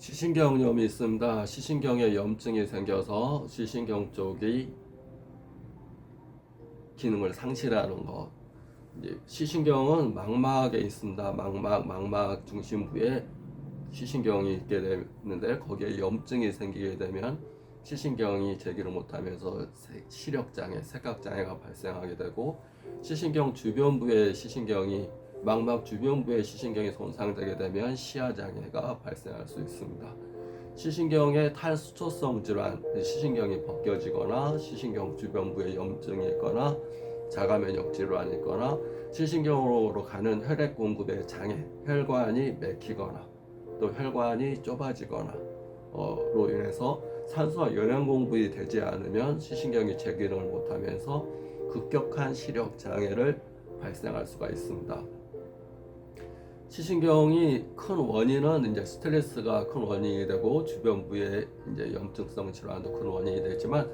시신경염이 있습니다. 시신경에 염증이 생겨서 시신경 쪽이 기능을 상실하는 것. 시신경은 망막에 있습니다. 망막, 망막 중심부에 시신경이 있게 되는데 거기에 염증이 생기게 되면 시신경이 제기를 못하면서 세- 시력장애, 색각장애가 발생하게 되고 시신경 주변부의 시신경이 망막 주변부의 시신경이 손상되게 되면 시야 장애가 발생할 수 있습니다. 시신경의 탈수초성 질환, 시신경이 벗겨지거나 시신경 주변부에 염증이 있거나 자가면역 질환이 있거나 시신경으로 가는 혈액 공급의 장애, 혈관이 막히거나 또 혈관이 좁아지거나 어로 인해서 산소와 영양 공급이 되지 않으면 시신경이 재기능을 못하면서 급격한 시력 장애를 발생할 수가 있습니다. 시신경이 큰 원인은 이제 스트레스가 큰 원인이 되고 주변부의 이제 염증성 질환도 큰 원인이 되지만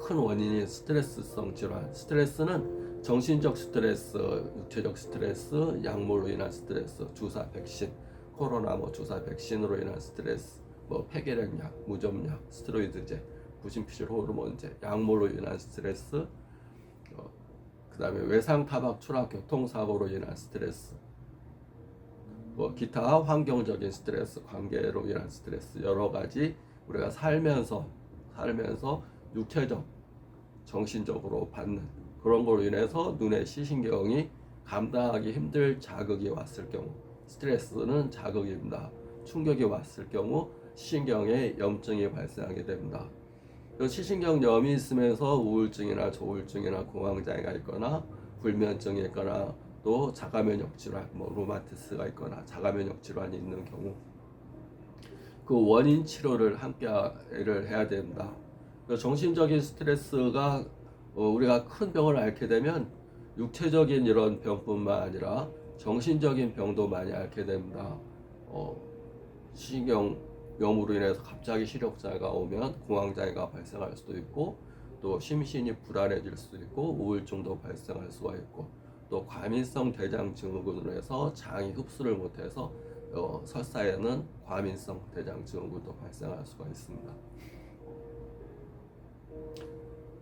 큰 원인이 스트레스성 질환. 스트레스는 정신적 스트레스, 육체적 스트레스, 약물로 인한 스트레스, 주사 백신, 코로나 뭐 주사 백신으로 인한 스트레스, 뭐 폐결핵약, 무좀약, 스테로이드제, 부신피질 호르몬제, 약물로 인한 스트레스, 어, 그다음에 외상 타박 추락 교통사고로 인한 스트레스, 뭐 기타 환경적인 스트레스, 관계로 인한 스트레스 여러 가지 우리가 살면서 살면서 육체적, 정신적으로 받는 그런 걸로 인해서 눈의 시신경이 감당하기 힘들 자극이 왔을 경우 스트레스는 자극입니다. 충격이 왔을 경우 시신경에 염증이 발생하게 됩니다. 그 시신경염이 있으면서 우울증이나 조울증이나 공황장애가 있거나 불면증이 있거나 또 자가면역 질환, 뭐 루마티스가 있거나 자가면역 질환이 있는 경우 그 원인 치료를 함께를 해야. 그 정신적인 스트레스가 어, 우리가 큰 병을 앓게 되면 육체적인 이런 병뿐만 아니라 정신적인 병도 많이 앓게 됩니다. 어, 시신경염으로 인해서 갑자기 시력장애가 오면 공황장애가 발생할 수도 있고 또 심신이 불안해질 수도 있고 우울증도 발생할 수가 있고 또 과민성 대장 증후군으로 해서 장이 흡수를 못해서 어, 설사에는 과민성 대장 증후군도 발생할 수가 있습니다.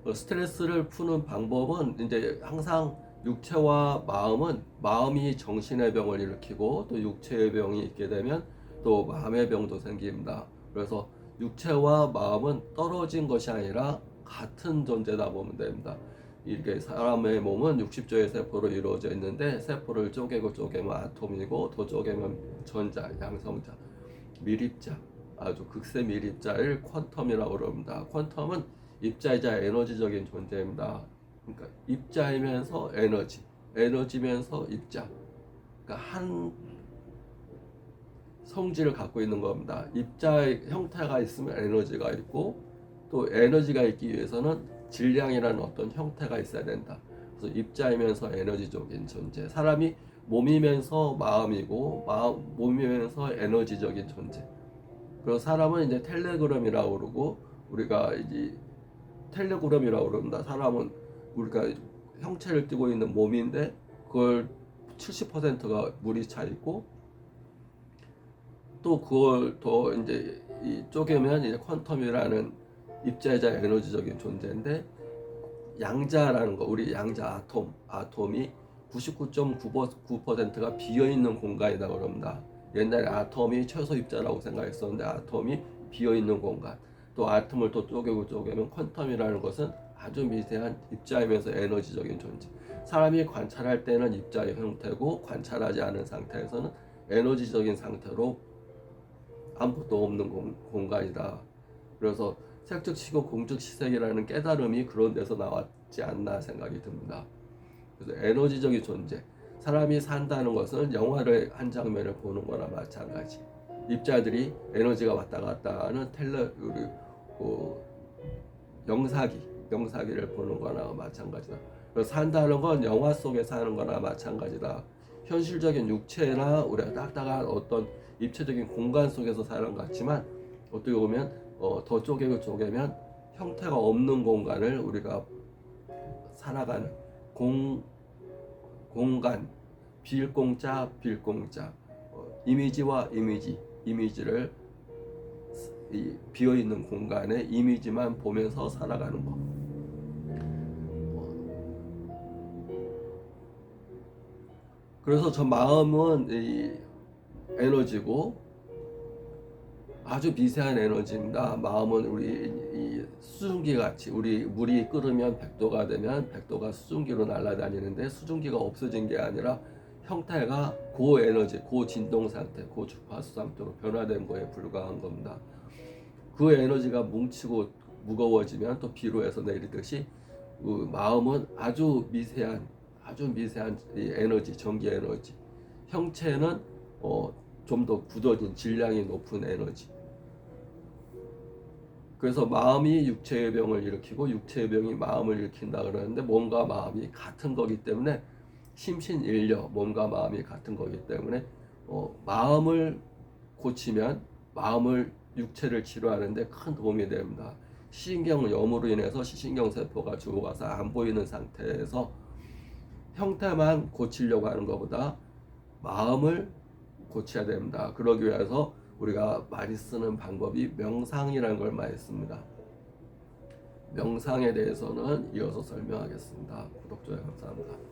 어, 스트레스를 푸는 방법은 이제 항상 육체와 마음은 마음이 정신의 병을 일으키고 또 육체의 병이 있게 되면 또 마음의 병도 생깁니다. 그래서 육체와 마음은 떨어진 것이 아니라 같은 존재다 보면 됩니다. 이렇게 사람의 몸은 60조의 세포로 이루어져 있는데 세포를 쪼개고 쪼개면 아톰이고 더 쪼개면 전자, 양성자, 밀입자, 아주 극세 밀입자를 퀀텀이라고 그럽니다. 퀀텀은 입자이자 에너지적인 존재입니다. 그러니까 입자이면서 에너지, 에너지면서 입자. 그러니까 한 성질을 갖고 있는 겁니다. 입자의 형태가 있으면 에너지가 있고 또 에너지가 있기 위해서는 질량이라는 어떤 형태가 있어야 된다. 그래서 입자이면서 에너지적인 존재. 사람이 몸이면서 마음이고 마음 몸이면서 에너지적인 존재. 그래서 사람은 이제 텔레그램이라고 그러고 우리가 이제 텔레그램이라고 그럽니다. 사람은 우리가 형체를 띠고 있는 몸인데 그걸 70%가 물이 차 있고 또 그걸 더 이제 이 쪼개면 이제 퀀텀이라는 입자이자 에너지적인 존재인데 양자라는 거 우리 양자 아톰 아톰이 99.9%가 비어 있는 공간이다 그럽니다. 옛날에 아톰이 최소 입자라고 생각했었는데 아톰이 비어 있는 공간. 또 아톰을 또 쪼개고 쪼개면 퀀텀이라는 것은 아주 미세한 입자이면서 에너지적인 존재. 사람이 관찰할 때는 입자의 형태고 관찰하지 않은 상태에서는 에너지적인 상태로 아무것도 없는 공, 공간이다. 그래서 색즉시고 공즉시색이라는 깨달음이 그런 데서 나왔지 않나 생각이 듭니다. 그래서 에너지적인 존재. 사람이 산다는 것은 영화를 한 장면을 보는 거나 마찬가지. 입자들이 에너지가 왔다 갔다 하는 텔레 우리 그 영사기, 영사기를 보는 거나 마찬가지다. 산다는 건 영화 속에 사는 거나 마찬가지다. 현실적인 육체나 우리가 딱딱한 어떤 입체적인 공간 속에서 사는 것 같지만 어떻게 보면 어, 더 쪼개고 쪼개면 형태가 없는 공간을 우리가 살아가는 공 공간 빌공자 빌공자 어, 이미지와 이미지 이미지를 이 비어 있는 공간에 이미지만 보면서 살아가는 거. 그래서 저 마음은 이 에너지고 아주 미세한 에너지입니다. 마음은 우리 이 수증기 같이 우리 물이 끓으면 100도가 되면 100도가 수증기로 날아다니는데 수증기가 없어진 게 아니라 형태가 고에너지, 고진동 상태, 고주파수 상태로 변화된 거에 불과한 겁니다. 그 에너지가 뭉치고 무거워지면 또 비로에서 내리듯이 그 마음은 아주 미세한 아주 미세한 이 에너지, 전기 에너지. 형체는 어, 좀 더 굳어진 질량이 높은 에너지. 그래서 마음이 육체의 병을 일으키고 육체의 병이 마음을 일으킨다 그러는데 몸과 마음이 같은 거기 때문에 심신일려 몸과 마음이 같은 거기 때문에 어, 마음을 고치면 마음을 육체를 치료하는데 큰 도움이 됩니다. 시신경 염으로 인해서 시신경 세포가 죽어가서 안 보이는 상태에서 형태만 고치려고 하는 것보다 마음을 고쳐야 됩니다. 그러기 위해서 우리가 많이 쓰는 방법이 명상이라는 걸 많이 씁니다. 명상에 대해서는 이어서 설명하겠습니다. 구독, 좋아요 감사합니다.